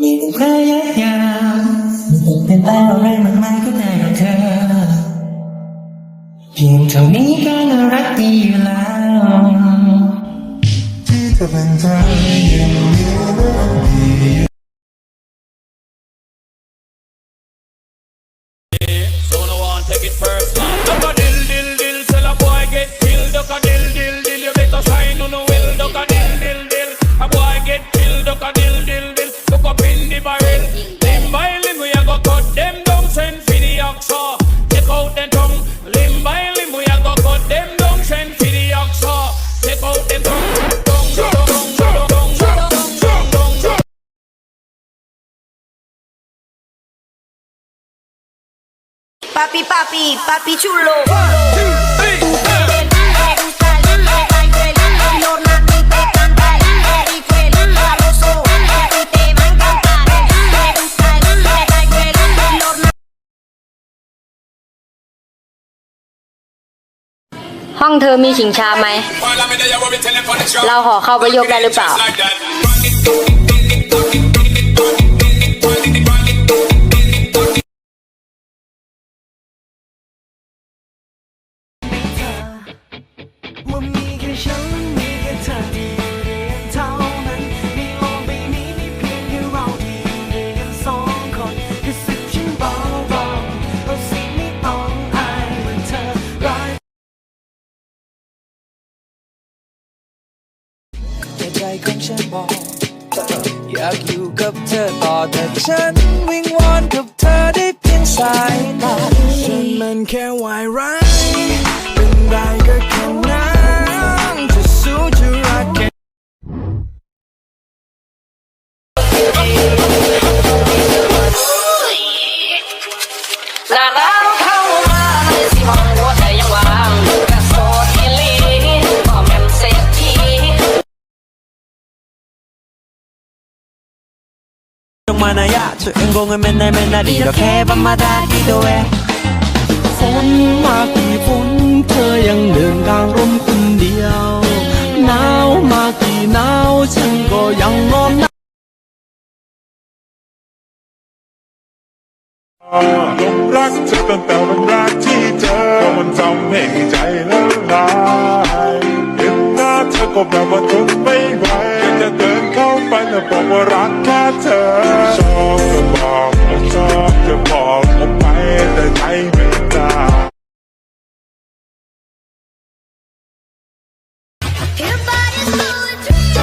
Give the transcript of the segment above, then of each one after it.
มีแต่ระยะยาวเป็นแต่อะไรมากมายก็ได้กับเธอ เพียงเท่านี้ก็น่ารักดีอยู่แล้วที่จะเป็นเธอย่างนี้ So no one take it first. Duck a dill dill dill, Papi, papi, papi chulo. "ห้องเธอมีชิงช้าไหม While I'm in there, what we tell them for the show. เราขอเข้าไปยกได้หรือเปล่า Like that. ว่า ฉันบอกอยากอยู่กับเธอต่อแต่ฉันวิงวอนกับเธอได้เพียงสายตาฉันมันแค่วายร้ายเป็นได้ก็แค่นั้นจะสู้จะรักแค่หน้าหนาวเข้ามา 주인공은 맨날 맨날 이렇게 밤마다 기도해 ฝนมากกี่ฝนเธอยังเดินกลางร่มคนเดียวหนาวมากกี่หนาวฉันก็ยังนอนหนาว หลงรักเธอตั้งแต่วันแรกที่เจอมันทำให้ใจละลายเห็นหน้าเธอก็แบบว่าทนไม่ไหวจะเดินเข้าไปแล้วบอกว่ารักแค่เธอ ชอบจะบอก ชอบจะบอกออกไปแต่ใจไม่กล้า Your body's full of dreams.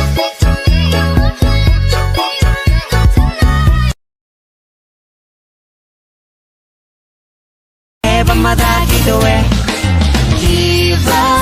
แค่밤마다 기도해 사랑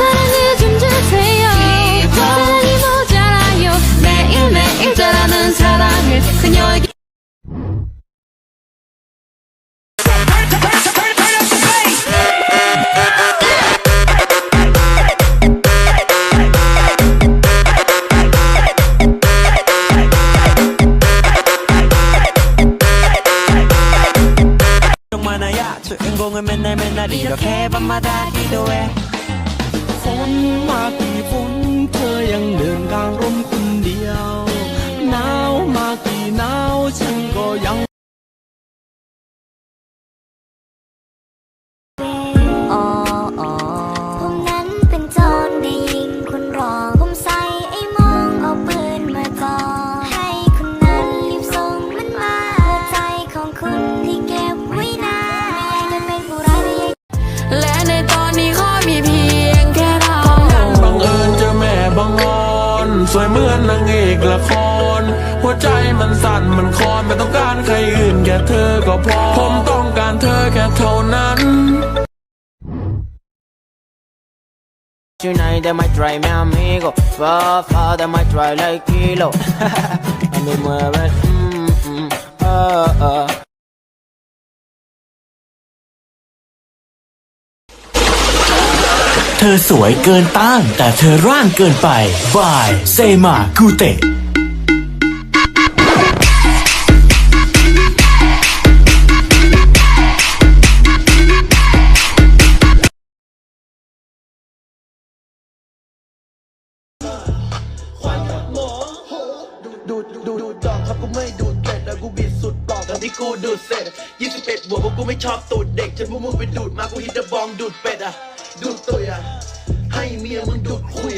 ใจมันสั่นมันคลอนไม่ต้องการใครอื่นแค่เธอก็พอ ผมต้องการเธอแค่เท่านั้น Tonight they might try me amigo Far far they might try like kilo I me mueve mm, mm, ah, ah. เธอสวยเกินต้าน แต่เธอร่างเกินไปบายเซมากูเตะดูดดูดดูดดอกครับกูไม่ดูดเกล็ดแต่กู กูดูดเสร็จ21บวกเพราะกูไม่ชอบตูดเด็กฉันพวกมึงไปดูดมากูฮิตเดอะบองดูดเป็ดอะดูดตุยอะให้เมียมึงดูดคุย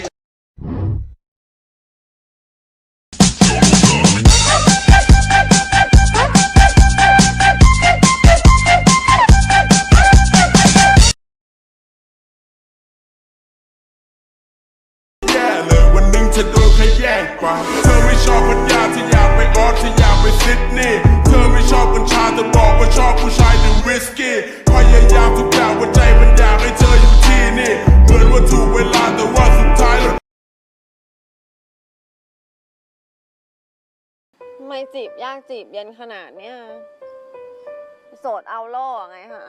จีบยากจีบเย็นขนาดเนี้ยโสดเอาล่อไงฮะ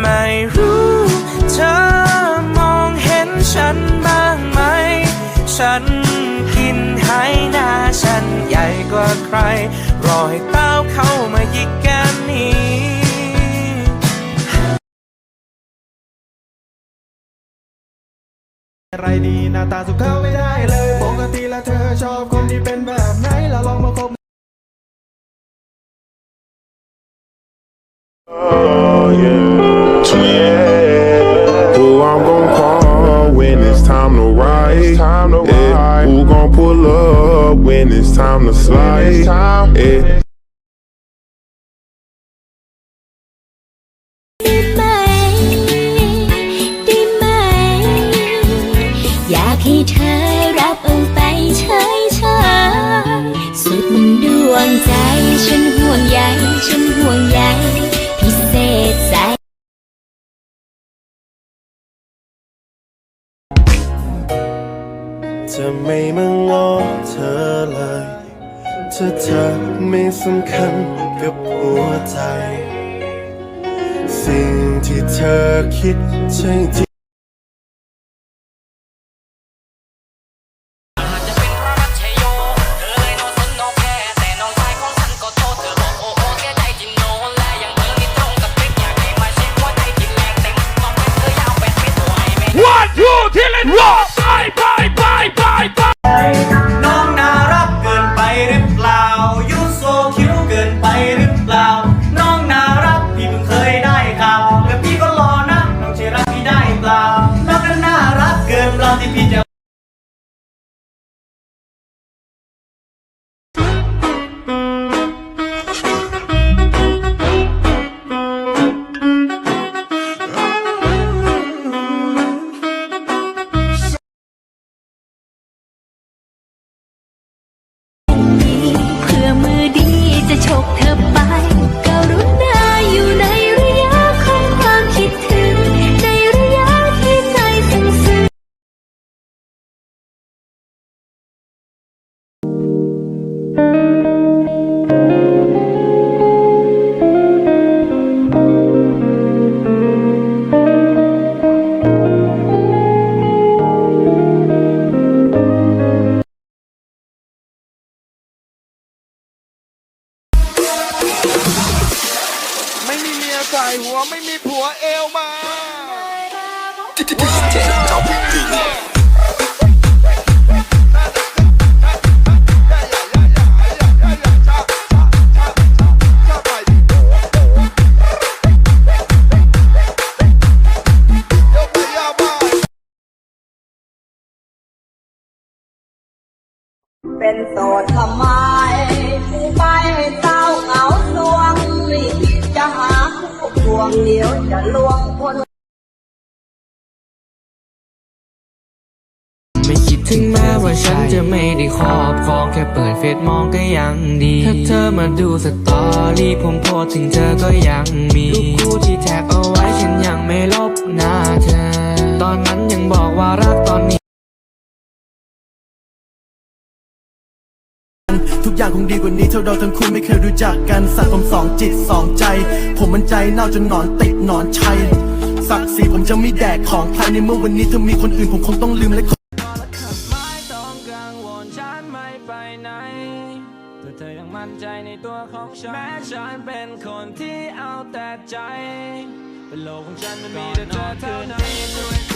ไม่รู้เธอมองเห็นฉันบ้างไหม ฉันกินไหหน้าฉันใหญ่กว่าใคร รอให้เต้าเข้ามายิก อะไรดีหน้าตาสุขเข้าไม่ได้เลยปกติแล้วเธอชอบคนที่เป็นแบบไหนเราลองมาคบ Oh yeah, yeah. Who I'm gon' call when it's time to ride? time to ride. Who gon' pull up when it's time to slide? Yeah. ได้ จะไม่มางอเธอเลยถ้าเธอไม่สำคัญกับหัวใจ สิ่งที่เธอคิดใช่ ไปหรือเปล่า ใส่หัวไม่มีผัวเอวมา เป็นโสดทำไมกูไปให้ วงเดียวจะลวงคนไม่คิดถึงแม้ว่าฉันจะไม่ได้ครอบครองแค่เปิดเฟซมองก็ยังดี ถ้าเธอมาดูสตอรี่ผมโพสถึงเธอก็ยังมีรูปคู่ที่แท็กเอาไว้ฉันยังไม่ลบหน้าเธอ ตอนนั้นยังบอกว่ารักตอนนี้ ทุกอย่างคงดีกว่านี้เท่าเราทั้งคู่ไม่เคยรู้จักกันสัตว์ผมสองจิตสองใจ ผมมันใจเน่าจนหนอนติดหนอนชัยศักดิ์ศรีผมจะไม่แดกของใครในเมื่อวันนี้เธอมีคนอื่นผมคงต้องลืมและเธอยังมั่นใจในตัวของฉันแม้ฉันเป็นคนที่เอาแต่ใจ เป็นโลกของฉันมันมีแต่เธอเท่านั้น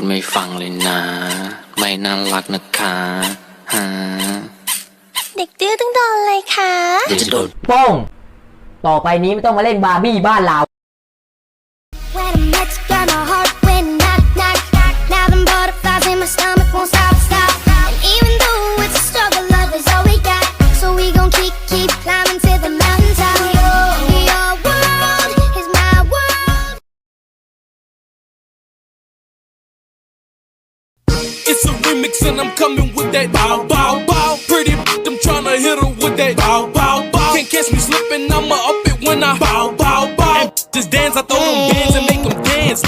ดไม่ฟังเลยนะ ไม่น่ารักนะคะฮะเด็กดื้อต้องโดนเลยค่ะ เดี๋ยวจะโดนป้อง ต่อไปนี้ไม่ต้องมาเล่นบาร์บี้บ้านเรา When I met you, girl, my heart went knock, knock, knock. Now them butterflies in my stomach remix and I'm coming with that bow bow bow. Pretty I'm tryna hit her with that bow bow bow. Can't catch me slipping, I'ma up it when I bow bow bow. And just dance, I throw them bands and make them dance.